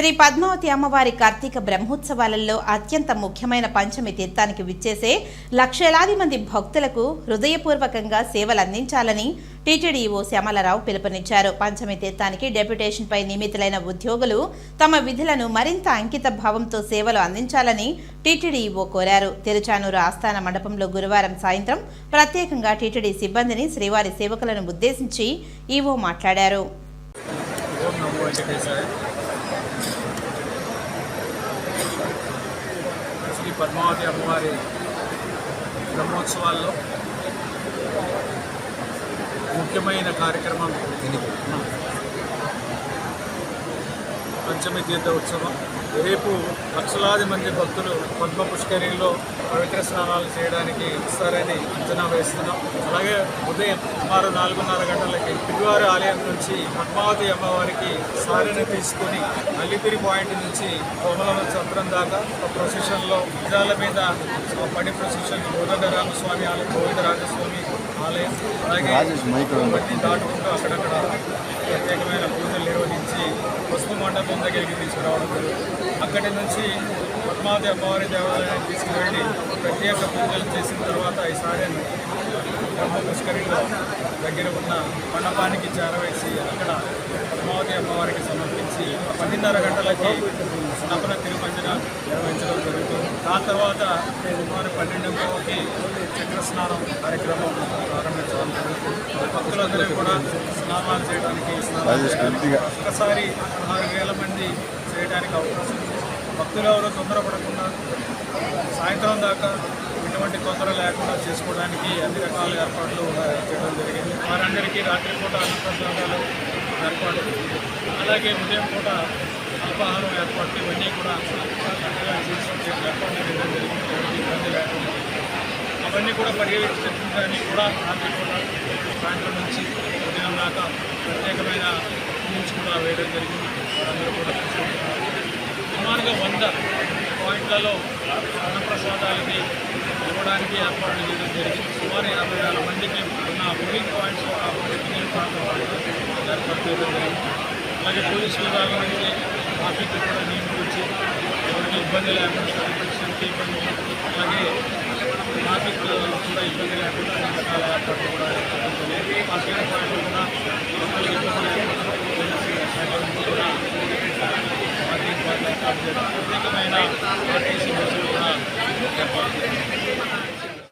శ్రీ పద్మావతి అమ్మవారి కార్తీక బ్రహ్మోత్సవాలలో అత్యంత ముఖ్యమైన పంచమి తీర్థానికి విచ్చేసే లక్షలాది మంది భక్తులకు హృదయపూర్వకంగా సేవలు అందించాలని టీటీడీఓ శ్యామలరావు పిలుపునిచ్చారు. పంచమి తీర్థానికి డెప్యుటేషన్పై నియమితులైన ఉద్యోగులు తమ విధులను మరింత అంకిత భావంతో సేవలు అందించాలని టీటీడీఓ కోరారు. తిరుచానూరు ఆస్థాన మండపంలో గురువారం సాయంత్రం ప్రత్యేకంగా టీటీడీ సిబ్బందిని శ్రీవారి సేవకులను ఉద్దేశించి ఈవో మాట్లాడారు. పద్మావతి అమ్మవారి బ్రహ్మోత్సవాల్లో ముఖ్యమైన కార్యక్రమం పంచమి తీర్థ ఉత్సవం రేపు లక్షలాది మంది భక్తులు పద్మ పుష్కరిలో పవిత్ర స్నానాలు చేయడానికి వస్తారని అంచనా వేస్తున్నాం. అలాగే ఉదయం సుమారు నాలుగున్నర గంటలకి తిరువారి ఆలయం నుంచి పద్మావతి అమ్మవారికి సారిని తీసుకొని అల్లిపిరి పాయింట్ నుంచి కోమలవ సత్రం దాకా ఒక ప్రొసెషన్లో విజయాల మీద పడి ప్రొసెషన్ గోదండ రామస్వామి ఆలయం గోవింద రాజస్వామి ఆలయం అలాగే దాటుకుంటూ అక్కడక్కడ ప్రత్యేకమైన పూజలు నిర్వహించి పసుపు మండపం దగ్గరికి తీసుకురావడం అక్కడి నుంచి పద్మావతి అమ్మవారి దేవాలయానికి తీసుకువెళ్ళి ప్రత్యేక పూజలు చేసిన తర్వాత ఈ బ్రహ్మ పుష్కరిలో దగ్గర ఉన్న మండపానికి చేరవేసి అక్కడ పద్మావతి అమ్మవారికి సమర్పించి పన్నెండున్నర గంటలకి స్నాపన తిరుమంజన నిర్వహించడం జరుగుతుంది. దాని తర్వాత సుమారు పన్నెండుకి చక్ర స్నానం కార్యక్రమం ప్రారంభించడం జరుగుతుంది. భక్తులందరూ కూడా స్నానాలు చేయడానికి ఒక్కసారి ఆరు వేల మంది చేయడానికి అవకాశం భక్తులు ఎవరు తొందరపడకుండా సాయంత్రం దాకా ఎటువంటి తొందర లేకుండా చేసుకోవడానికి అన్ని రకాల ఏర్పాట్లు చేయడం జరిగింది. వారందరికీ రాత్రిపూట అన్నప్రసాదాలు ఏర్పాటు అలాగే ఉదయం పూట అల్పాహారం ఏర్పాట్లు ఇవన్నీ కూడా ఏర్పాటు చేయడం జరిగింది. ఇబ్బంది లేకుండా. అవన్నీ కూడా పర్యవేక్షించడానికి కూడా రాత్రి పూట సాయంత్రం నుంచి ఉదయం దాకా ప్రత్యేకమైన రూమ్స్ కూడా వేయడం జరిగింది. వారందరూ కూడా చూసుకుంటున్నారు సుమారుగా వంద పాయింట్లలో అన్నప్రసాదాలకి ఇవ్వడానికి ఏర్పాట్లు చేయడం జరిగింది. సుమారు యాభై వేల మందికి ఉన్న బుకింగ్ పాయింట్స్ కాబట్టి మిగిలిన ప్రాంతం ఏర్పాటు చేయడం జరిగింది. అలాగే పోలీస్ విభాగం నుంచి ట్రాఫిక్ కూడా నియమించి ఎవరికి ఇబ్బంది లేకుండా శానిటేషన్కి ఇబ్బంది అలాగే ట్రాఫిక్ కూడా ఇబ్బంది లేకుండా అన్ని ఏర్పాట్లు కూడా చేయడం జరిగింది పాయింట్లు కూడా ప్రత్యేకమైన ఆర్టీసీ బస్సు